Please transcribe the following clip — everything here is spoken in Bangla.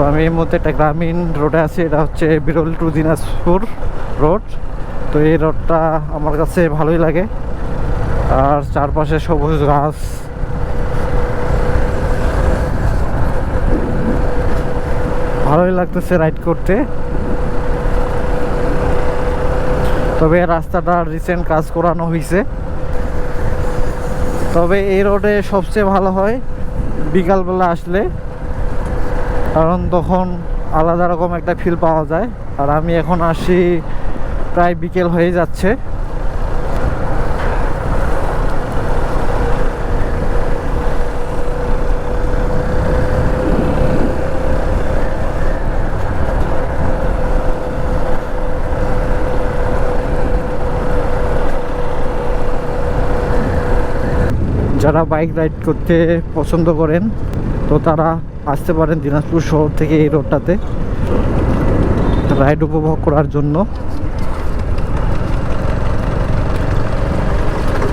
তো আমি এই মুহূর্তে একটা গ্রামীণ রোডে আছি, এটা হচ্ছে বিরল টু দিনাজপুর রোড। তো এই রোডটা আমার কাছে ভালোই লাগে। আর চারপাশে সবুজ গাছ। ভালোই লাগতেছে রাইড করতে। তবে রাস্তাটা রিসেন্ট কাজ করানো হয়েছে তবে এই রোডে সবচেয়ে ভালো হয় বিকালবেলা আসলে। কারণ তখন আলাদা রকম একটা ফিল পাওয়া যায়। আর আমি এখন আসি প্রায় বিকেল হয়ে যাচ্ছে। যারা বাইক রাইড করতে পছন্দ করেন, তো তারা আসতে পারেন দিনাজপুর শহর থেকে এই রোডটাতে। রাইড উপভোগ করার জন্য।